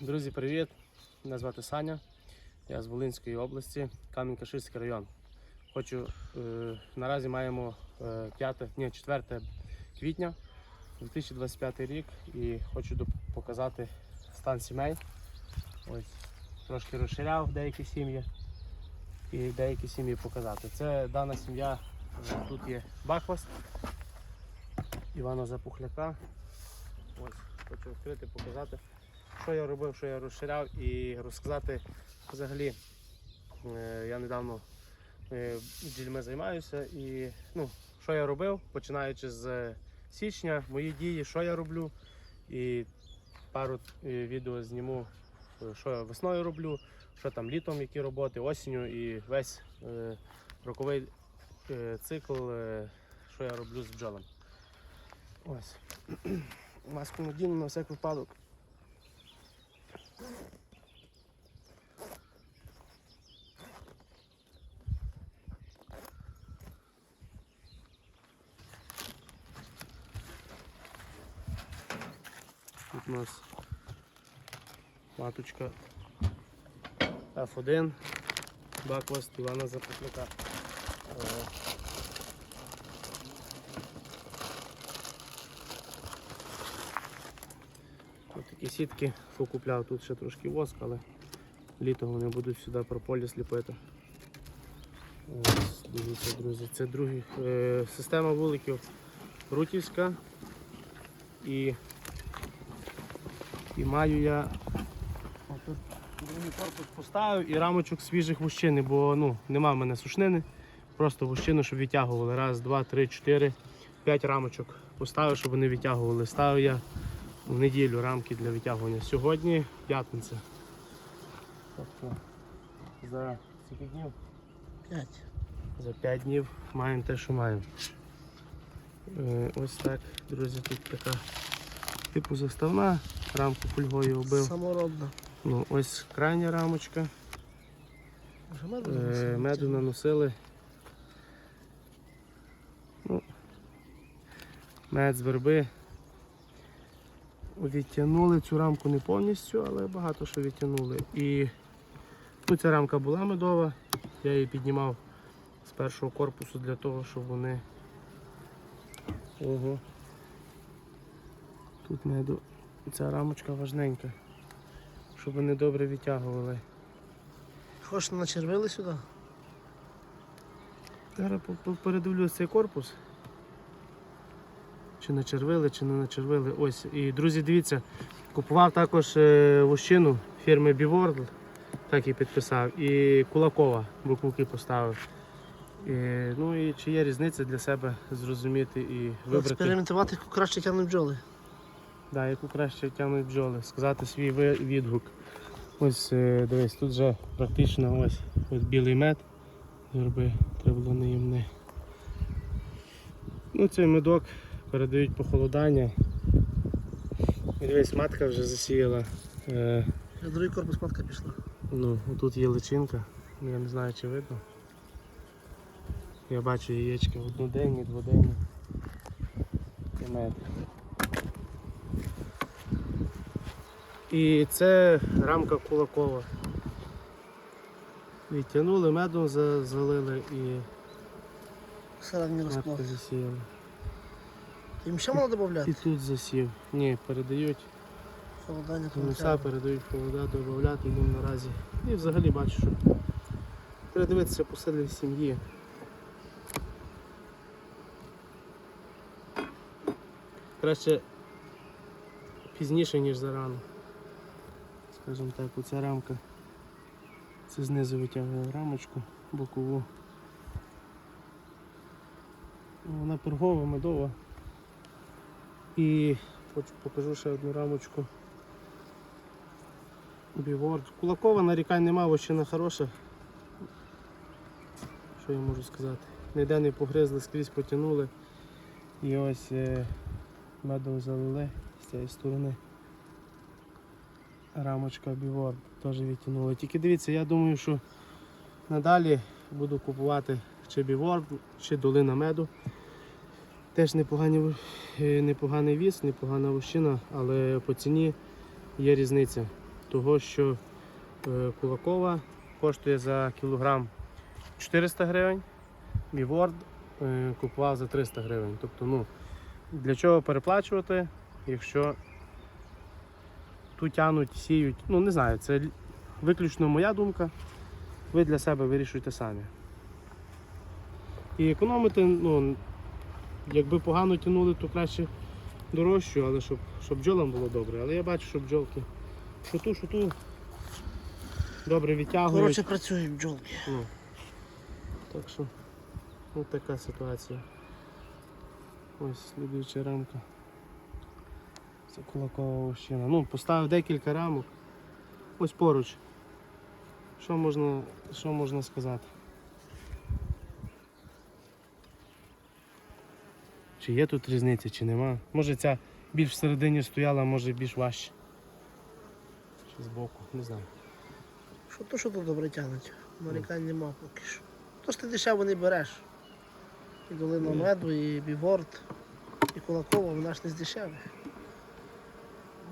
Друзі, привіт! Мене звати Саня. Я з Волинської області, Кам'янка-Ширський район. Хочу е, наразі маємо е, 5, ні, 4 квітня 2025 рік і хочу показати стан сімей. Ось трошки розширяв деякі сім'ї і деякі сім'ї показати. Це дана сім'я. е, Тут є Бахваст Івана Запухляка. Ось хочу відкрити, показати що я робив, що я розширяв і розказати взагалі. е, Я недавно е, займаюся і ну, що я робив, починаючи з січня, мої дії, що я роблю. І пару е, відео зніму, е, що я весною роблю, що там літом, які роботи, осінню і весь е, роковий е, цикл, е, що я роблю з бджолами. Ось. Маску надіну на всяк випадок. Тут у нас маточка F1, бакваст Івана Запотляка. Такі сітки покупляв, тут ще трошки воск, але літом вони будуть сюди прополіс ліпити. Ось, дивіться, друзі, це другий. Е, система вуликів Рутівська. І, і маю я другий корпус поставив і рамочок свіжих вущини, бо ну, нема в мене сушнини. Просто вущину, щоб відтягували. Раз, два, три, чотири, п'ять рамочок поставив, щоб вони відтягували. Ставив я в неділю рамки для витягування. Сьогодні п'ятниця. Тобто за скільки днів? П'ять. За 5 днів маємо те, що маємо. Е, Ось так, друзі, тут така типу заставна, рамку фольгою оббив. Саморобна. Ну, ось крайня рамочка. Вже меду Е, наносили? Меду наносили. Ну, мед з верби. Відтягнули цю рамку не повністю, але багато що відтягнули. І ну, ця рамка була медова. Я її піднімав з першого корпусу для того, щоб вони. Ого. Тут меду. Ця рамочка важненька. Щоб вони добре відтягували. Хочеш начервили сюди? Зараз передивлюсь цей корпус. Чи начервили, чи не начервили. Ось. І друзі, дивіться, купував також е, вощину фірми Біворд, так і підписав, і Кулакова буковки поставив. І, ну і чи є різниця для себе зрозуміти і вибрати, Експериментувати яку краще тягнуть бджоли. да, яку краще тягнуть бджоли, сказати свій відгук. Ось е, дивись, тут вже практично ось, ось білий мед. Треба було наїмне. Ну, цей медок передають похолодання. І дивись, матка вже засіяла. Е, Вже другий корпус матка пішла. ну, тут є личинка, Ну, я не знаю чи видно. Я бачу яєчка одноденні, дводенні. І мед. І це рамка кулакова. Відтягнули, медом за- залили і розплод. засіяли. Їм ще мало додати? І тут засів. Ні, передають. Холодання Гнуса передають повода, додати їм наразі. І взагалі бачу, що треба дивитися по силі сім'ї. Краще пізніше, ніж зарано. Скажімо так, оця рамка. Це знизу витягує рамочку бокову. Вона пергова, медова. І покажу ще одну рамочку. Біворд. Кулакова нарікань нема, вощина хороша. Що я можу сказати? Ніде не погризли, скрізь потягнули. І ось е, медом залили з цієї сторони. Рамочка Біворд теж відтягнули. Тільки дивіться, я думаю, що надалі буду купувати чи Біворд, чи долина меду. Теж непогані, в- е, непоганий віс, непогана вощина, але по ціні є різниця. того що е, Кулакова коштує за кілограм 400 гривень, Біворд е, купував за 300 гривень. Тобто, ну, для чого переплачувати, якщо тут тянуть, сіють, ну не знаю, це виключно моя думка. Ви для себе вирішуйте самі. І економити, ну, якби погано тянули, то краще дорожчу, але щоб, щоб бджолам було добре. Але я бачу, що бджолки що ту, що ту добре відтягують. Коротше, працюють бджолки. Ну, так що, ось така ситуація. Ось слідуюча рамка. Це кулакова вощина. Ну, поставив декілька рамок. Ось поруч. Що можна, що можна сказати? Чи є тут різниця, чи нема? Може ця більш всередині стояла, може більш важче. Чи збоку, не знаю. Що то, що тут добре тягнуть? Нарікань нема поки що. То ж ти дешево не береш. І долина Ні. меду, і біворд, і кулакова, вона ж не з дешевих.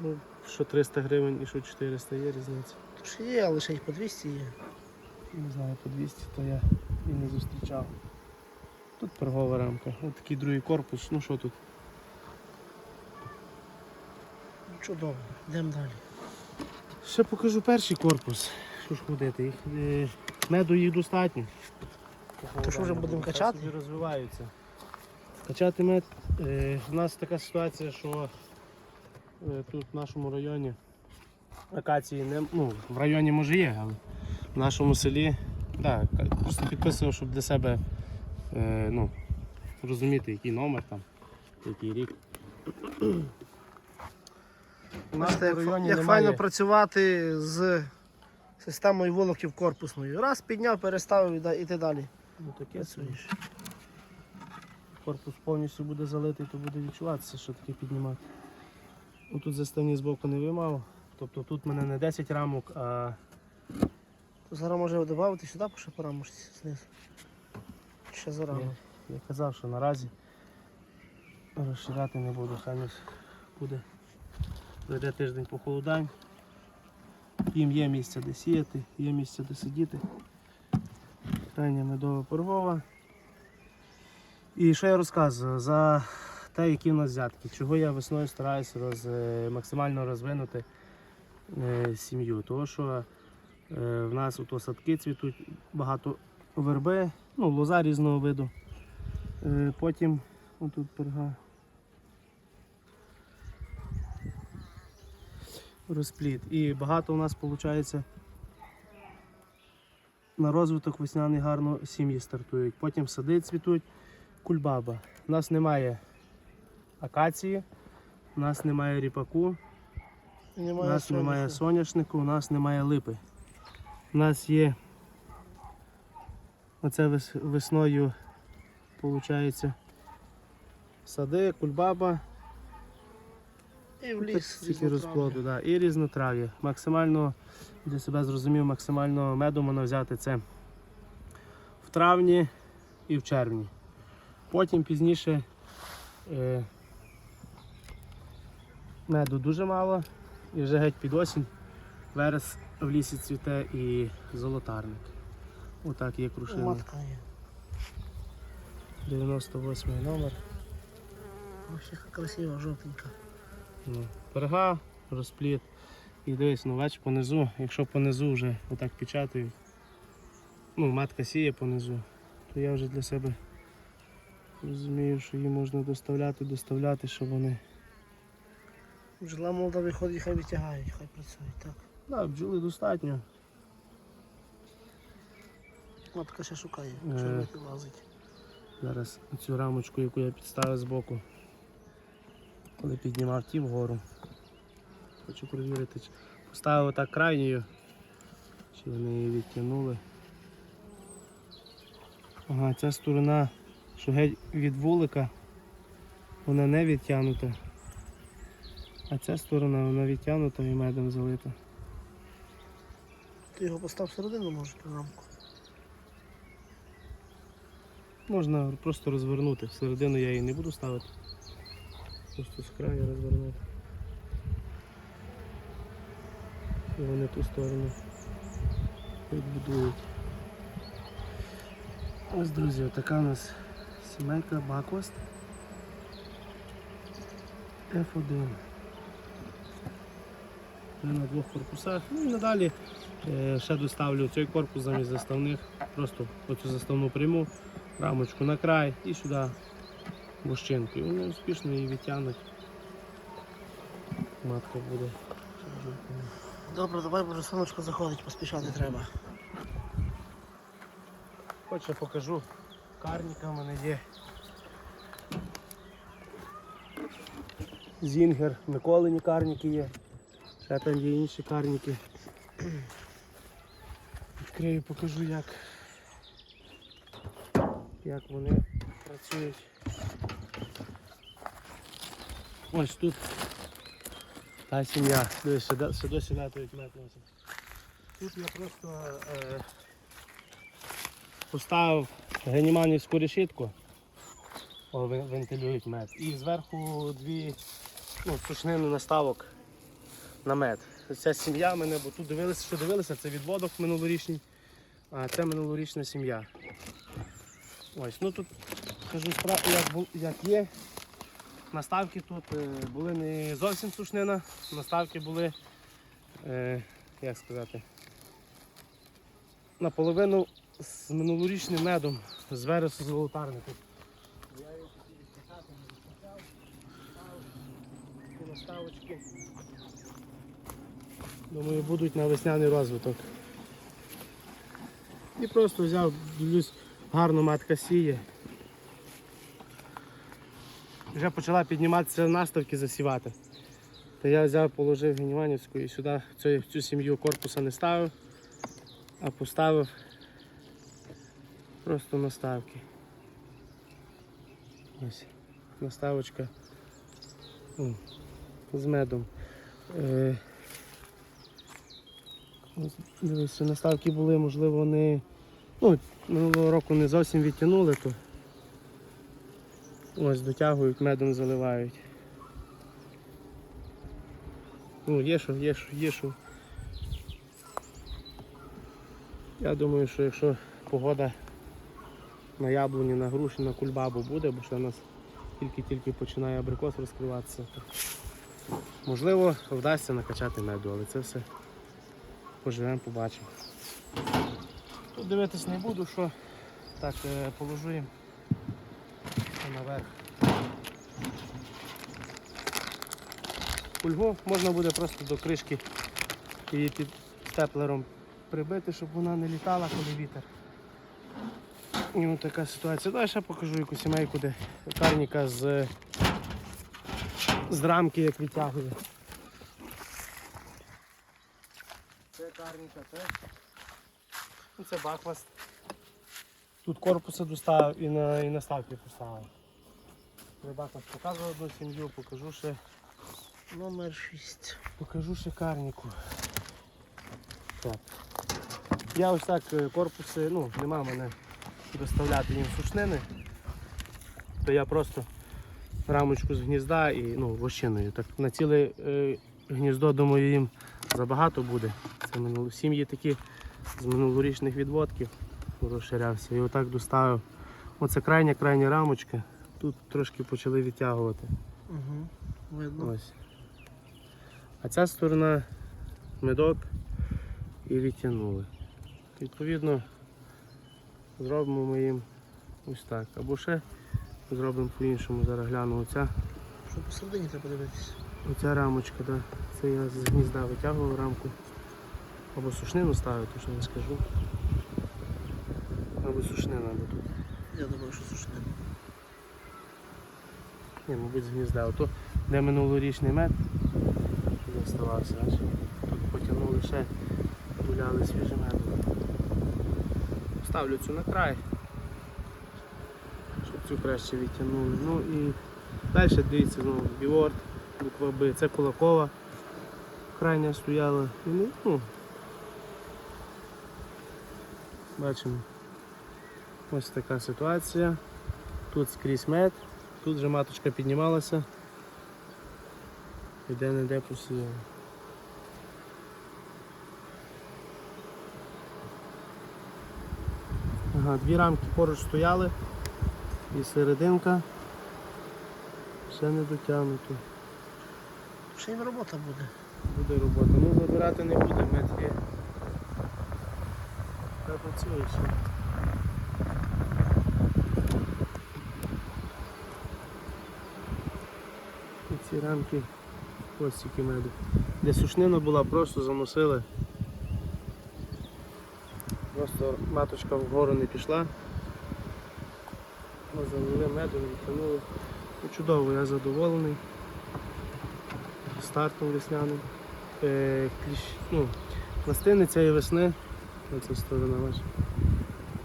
Ну, що 300 гривень і що 400 є різниця. То ж є, але ще й по 200 є. Не знаю, по 200 то я і не зустрічав. Тут торгова рамка. Ось такий другий корпус. Ну що тут? Чудово, йдемо далі. Ще покажу перший корпус. Що ж ходити? Їх, е, меду їх достатньо. То що вже будемо качати? собі розвиваються. Качати мед. Е, у нас така ситуація, що е, тут в нашому районі акації не ну, в районі може є, але в нашому селі да, просто підписував, щоб для себе е, ну, розуміти, який номер там, який рік. У нас як, як немає- файно працювати з системою волоків корпусною. Раз підняв, переставив і ти далі. Ну, таке собі. Корпус повністю буде залитий, то буде відчуватися, що таке піднімати. Ну, тут заставні збоку не вимав. Тобто тут в мене не 10 рамок, а То зараз може додати сюди по шапарамушці знизу. Ще зарано. я, я казав, що наразі розширяти не буду, хай буде. Пройде тиждень похолодань. Їм є місце де сіяти, є місце де сидіти. Крайня медова порвова. І що я розказую? За те, які в нас взятки. Чого я весною стараюся роз, е, максимально розвинути е, сім'ю. Тому що е, в нас ото садки цвітуть, багато верби, ну, лоза різного виду. Е, потім отут перга. Розпліт. І багато у нас виходить на розвиток весняний гарно сім'ї стартують. Потім сади цвітуть, кульбаба. У нас немає акації, у нас немає ріпаку, у Немає нас немає соняшнику, у нас немає липи. У нас є оце весною виходить сади, кульбаба, І в Ну, ліс. тільки різнотрав'я. розплоду, да. і різнотрав'я. Максимально для себе зрозумів, максимально меду можна взяти це в травні і в червні. Потім пізніше е, меду дуже мало і вже геть під осінь верес в лісі цвіте і золотарник. Отак є крушина. Матка є. 98 номер. Ось яка красива, жовтенька. Ну, перга, розпліт. І дивись, ну бач понизу, якщо понизу вже отак печатаю, ну, матка сіє понизу, то я вже для себе розумію, що її можна доставляти, доставляти, щоб вони. Бджола молода виходить, хай витягають, хай працюють, так. Да, бджоли достатньо. Матка ще шукає, чорнити лазить. Зараз цю рамочку, яку я підставив збоку, коли піднімав ті вгору. Хочу перевірити, чи поставив отак крайньою, чи вони її відтягнули. Ага, ця сторона, що геть від вулика, вона не відтягнута. А ця сторона вона відтягнута і медом залита. Ти його постав всередину, може, ту рамку. Можна просто розвернути. Всередину я її не буду ставити. Просто з краю розвернути. І вони ту сторону відбудують. Ось, друзі, така у нас сімейка Бакост F1. Ми на двох корпусах. Ну і надалі е, ще доставлю цей корпус замість заставних. Просто оцю заставну пряму, рамочку на край і сюди бощинку. І вони успішно її відтягнуть. Матка буде. Добре, давай, бо вже сонечко заходить, поспішати треба. Хоч я покажу. Карніка в мене є. Зінгер, Миколині карніки є. Ще там є інші карніки. Відкрию, покажу як, як вони працюють. Ось тут та сім'я. Дивись, ще, до- ще досі летають мед. Тут я просто е, поставив геніманівську решітку. О, вентилюють мед. І зверху дві ну, сушнини наставок на мед. Ця сім'я мене, бо тут дивилися, що дивилися, це відводок минулорічний, а це минулорічна сім'я. Ось, ну тут кажу справу, як, як є. Наставки тут е, були не зовсім сушнина, наставки були, е, як сказати, наполовину з минулорічним медом з вересу золотарнику. Я його хотів відписати, не відписав, ці наставочки. Думаю, будуть на весняний розвиток. І просто взяв, дивлюсь, гарно матка сіє. Вже почала підніматися наставки засівати. Та я взяв, положив геніванівську і сюди цю, цю сім'ю корпуса не ставив, а поставив просто наставки. Ось наставочка О, з медом. Е, дивись, наставки були, можливо, вони ну, минулого року не зовсім відтягнули, то ось дотягують, медом заливають. Ну, є що, є що, є що. Я думаю, що якщо погода на яблуні, на груші, на кульбабу буде, бо ще у нас тільки-тільки починає абрикос розкриватися. то Можливо, вдасться накачати меду, але це все поживемо, побачимо. Тут дивитись не буду, що так е, положу їм наверх. Кульгу можна буде просто до кришки її під степлером прибити, щоб вона не літала, коли вітер. І ось така ситуація. Далі я покажу якусь сімейку, де карніка з, з рамки як витягує. Це карніка, це. Ну, Це бакваст. Тут корпуси доставив і на, і наставки поставив. Я бакваст показував одну сім'ю, покажу ще, Номер 6. покажу ще карніку. Так. Я ось так е, корпуси, ну, нема мене доставляти їм сушнини, то я просто рамочку з гнізда і ну, вощиною. Так на ціле е, гніздо, думаю, їм забагато буде. Це минуло сім'ї такі з минулорічних відводків розширявся. І отак доставив. Оце крайня крайня рамочка. Тут трошки почали відтягувати. Угу. Видно. Ось. А ця сторона медок і відтягнули. Відповідно, зробимо ми їм ось так. Або ще зробимо по-іншому. Зараз гляну оця, Що посередині треба дивитися. оця рамочка, да. це я з гнізда витягував рамку. Або сушнину ставити, що не скажу. Або сушнина, або тут. Я думаю, що сушне. Ні, мабуть, з гнізда. Ото де минулорічний мед туди оставався, аж тут потягнули ще, гуляли свіжим медом. Ставлю цю на край, щоб цю краще відтягнули. Ну і далі дивіться, знову біорд, буква Б, це кулакова. Крайня стояла. І, ну, Бачимо ось така ситуація. Тут скрізь мед, тут вже маточка піднімалася і де-не-де посіяли. Ага, Дві рамки поруч стояли і серединка все не дотягнуто. Ще й робота буде. Буде робота. Ну вибирати не буде, мед є. Та працює. І ці рамки ось тільки меду. Де сушнина була, просто заносили. Просто маточка вгору не пішла. Ми залили медом, відтягнули. Ну, чудово, я задоволений. Стартом весняним. Е, кліщ, ну, пластини цієї весни, оця сторона ваша,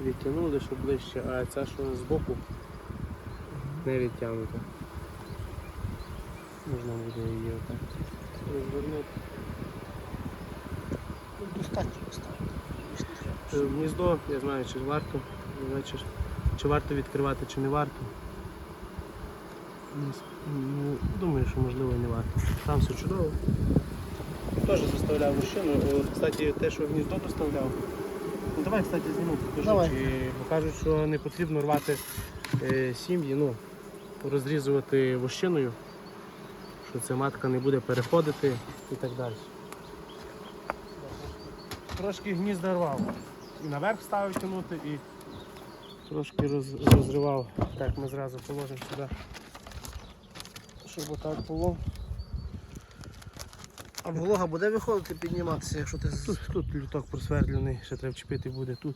відтягнули, щоб ближче, а ця, що збоку, не відтягнута. Можна буде її отак розвернути. Ну, достатньо. Е, Гніздо, я знаю, чи варто, чи, чи варто відкривати, чи не варто. Ну, думаю, що можливо не варто. Там все чудово. Теж заставляв мужчину. О, Кстати, те, що гніздо доставляв. Ну, давай, кстати, зніму, покажу. Давай. Чи, бо кажуть, що не потрібно рвати е, сім'ї, ну, розрізувати вощиною, що ця матка не буде переходити і так далі. Трошки гнізда рвав. І наверх ставив тягнути і трошки роз, розривав. Так, ми зразу положимо сюди, щоб отак було. А волога буде виходити, підніматися, якщо ти Тут, тут люток просвердлений, ще треба вчепити буде тут.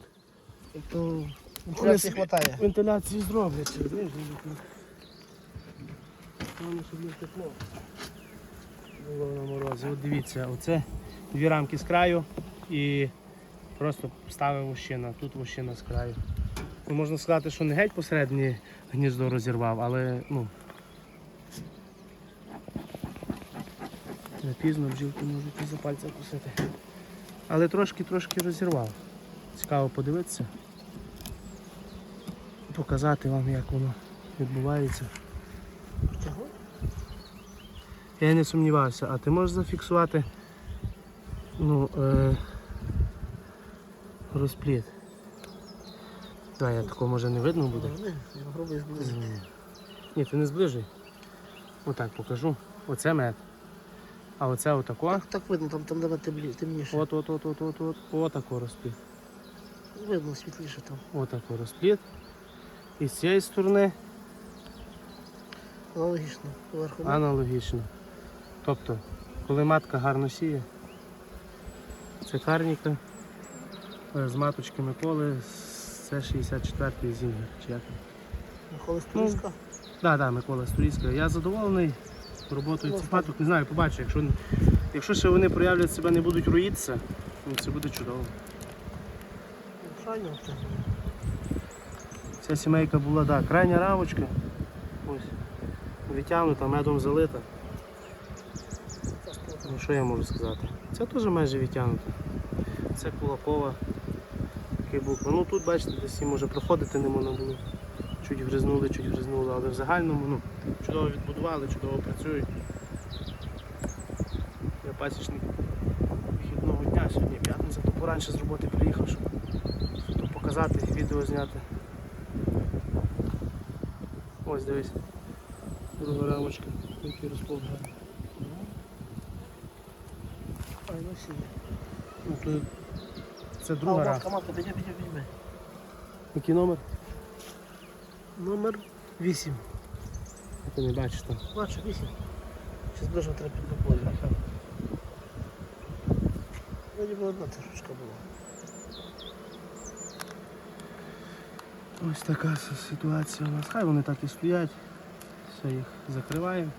то вентиляції хватає. Вентиляцію зроблять, Головне, щоб не тепло. Було на морозі. От дивіться, оце дві рамки з краю і просто ставив вощина, тут вощина з краю. Ну, можна сказати, що не геть посередині гніздо розірвав, але ну. Не пізно бджілки можуть і за пальця кусити. Але трошки-трошки розірвав. Цікаво подивитися показати вам, як воно відбувається. Я не сумнівався, а ти можеш зафіксувати ну, е, розпліт. Давай, я такого може не видно буде. Ні. Ні, ти не зближуй. Отак покажу. Оце мед. А оце отако. Так, так видно, там, там темні- темніше. От, от, от, от, от, от, отако розпліт. Видно, світліше там. Отако розпліт. І з цієї сторони Аналогічно. Поверху. Аналогічно. Тобто, коли матка гарно сіє, це карніка е, з маточки Миколи, це 64-й зім'я. Чи як? Михайло Стружка. Так, да, да, Микола Сторійська. Я задоволений роботою цих маток. Не знаю, побачу, якщо, якщо ще вони проявлять себе, не будуть роїтися, ну, це буде чудово. Ця сімейка була, да, крайня рамочка. Ось. Відтягнута, медом залита. Ну, що я можу сказати? Це теж майже відтягнуто. Це кулакова. Буква. Ну тут бачите, десь їм може проходити не можна було. Чуть гризнули, чуть гризнули, але в загальному ну, чудово відбудували, чудово працюють. Я пасічник вихідного дня, сьогодні п'ятниця, то поранше з роботи приїхав, щоб то показати, відео зняти. Ось дивись. Друга рамочка, який розплод гарний. Сіє. Ну, то це друга рамка. Який номер? Номер 8. Ти не бачиш там. Бачу, 8. Ще зближено треба під до поля. Вроді би одна трошечка була. Ось така ситуація у нас. Хай вони так і стоять. Все, їх закриваємо.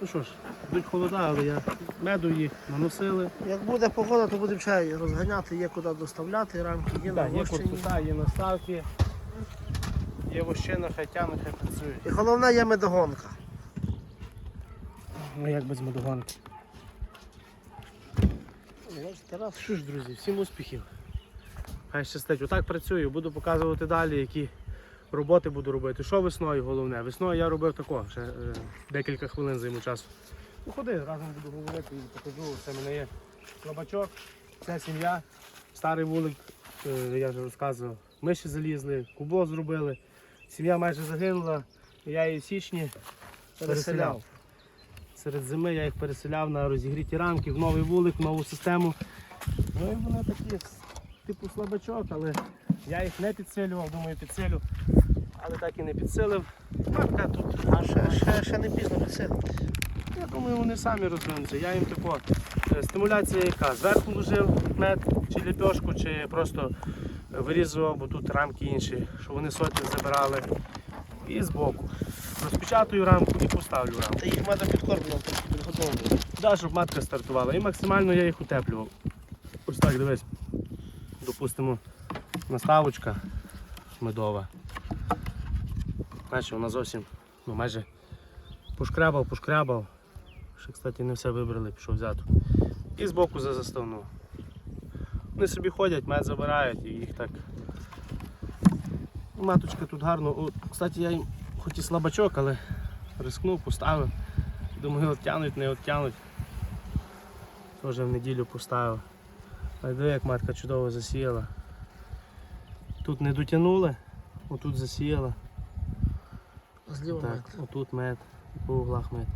Ну що ж, йдуть холода, але я меду їх наносили. Як буде погода, то будемо чай розганяти, є куди доставляти, рамки є на Так, є корпуса, є наставки, є вощина, хай тягнуть, хай працюють. І головне є медогонка. Ну як без медогонки. Бачите, раз. Що ж, друзі, всім успіхів. Хай щастить. Отак працюю, буду показувати далі, які роботи буду робити. Що весною головне? Весною я робив тако, ще е, декілька хвилин займу часу. Ну ходи, разом буду говорити і покажу. Це в мене є слабачок, це сім'я, старий вулик, е, я вже розказував, миші залізли, кубо зробили. Сім'я майже загинула. Я її в січні переселяв. Серед зими я їх переселяв на розігріті рамки, в новий вулик, в нову систему. Ну і вони такі, типу слабачок, але я їх не підсилював, думаю, підсилю. Але так і не підсилив. Матка тут А ще, ще, ще не пізно підсилити. я думаю, вони самі розвинуться. Я їм тако. е, Стимуляція яка? Зверху ложив мед чи ліпьошку, чи просто вирізував, бо тут рамки інші, щоб вони сотні забирали. І збоку. Розпечатую рамку і поставлю рамку. Та їх медом підкормлював, підготовлював. Да, щоб матка стартувала. І максимально я їх утеплював. Ось так, дивись. Допустимо, наставочка медова. Бачиш, вона зовсім ну, майже пошкрябав, пошкрябав. Ще, кстати, не все вибрали, пішов взяти. І збоку за заставну. Вони собі ходять, мед забирають і їх так. Ну, Маточка тут гарно. О, кстати, я їм хоч і слабачок, але рискнув, поставив. Думаю, оттянуть, не оттянуть. Теж в неділю поставив. Диви, як матка чудово засіяла. Тут не дотягнули, отут засіяла. Зліва Так, мед. отут мед, і по углах мед.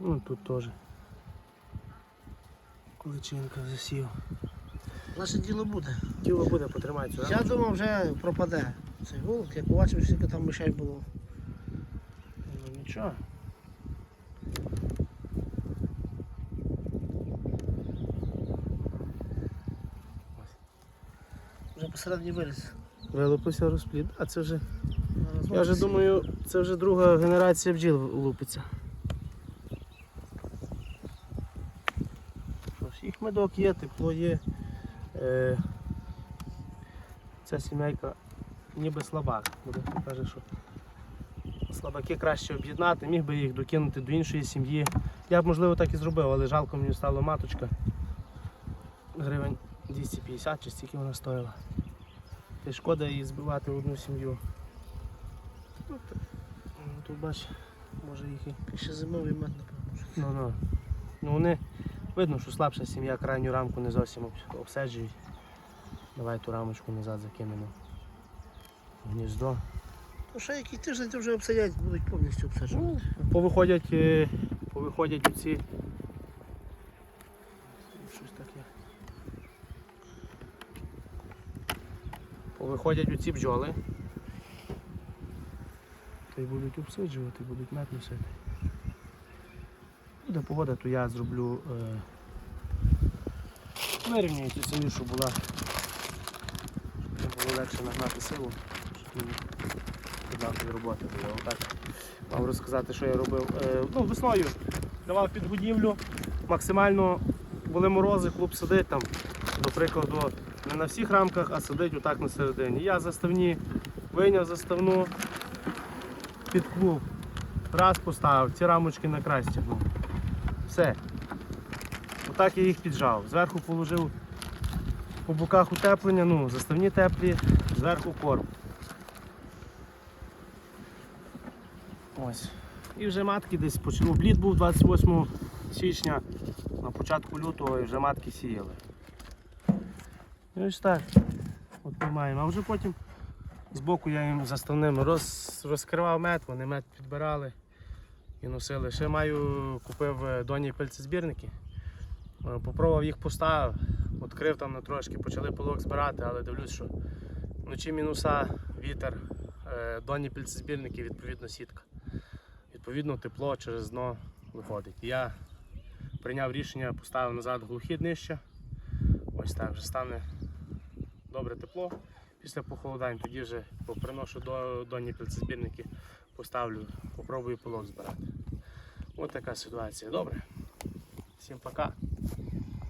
Ну тут теж. Количинка засів. Наше діло буде. Тіло буде потримати цю Я думав, вже пропаде цей вулик, як побачив, скільки там мишей було. Ну нічого. Вже посередині виріс. Вилупився розплід. А це вже. Я вже думаю, це вже друга генерація бджіл лупиться. Що ж, їх медок є, тепло є. Е, ця сімейка ніби слабак. Буде каже, що слабаки краще об'єднати, міг би їх докинути до іншої сім'ї. Я б можливо так і зробив, але жалко мені стала маточка. Гривень 250 чи стільки вона стоїла. Та шкода її збивати в одну сім'ю. Тут бач, може їх і. Ще зимовий мед, напевно. Ну, ну. ну вони видно, що слабша сім'я крайню рамку не зовсім об- обсаджують. Давай ту рамочку назад закинемо. в Гніздо. Ну ще який тиждень то вже обсадять, будуть повністю обсаджувати. Ну, повиходять, е, повиходять оці. Щось таке. Повиходять оці бджоли. Та й будуть обсиджувати, будуть мед носити. Буде погода, то я зроблю. Е... Вирівнюю цю щоб була. Щоб було легше нагнати силу, щоб мені роботи було. Отак мав розказати, що я робив. Е, ну, весною давав підгодівлю, максимально були морози, клуб сидить там, до прикладу, не на всіх рамках, а сидить отак на середині. Я заставні вийняв заставну під клуб, раз поставив, ці рамочки на край стягнув. Все. Отак я їх піджав. Зверху положив по боках утеплення, ну, заставні теплі, зверху корм. Ось. І вже матки десь почали. Обліт був 28 січня, на початку лютого і вже матки сіяли. І ось так. От ми маємо. А вже потім збоку я їм заставним роз, розкривав мед, вони мед підбирали і носили. Ще маю, купив е, доні пильцезбірники. Е, Попробував їх поставив, відкрив там на трошки, почали полок збирати, але дивлюсь, що вночі мінуса, вітер, е, доні пильцезбірники, відповідно сітка. Відповідно, тепло через дно виходить. Я прийняв рішення, поставив назад глухі днища. Ось так вже стане добре тепло. Після похолодань тоді вже приношу до доні пільцезбірники, поставлю, попробую полок збирати. Ось така ситуація. Добре. Всім пока.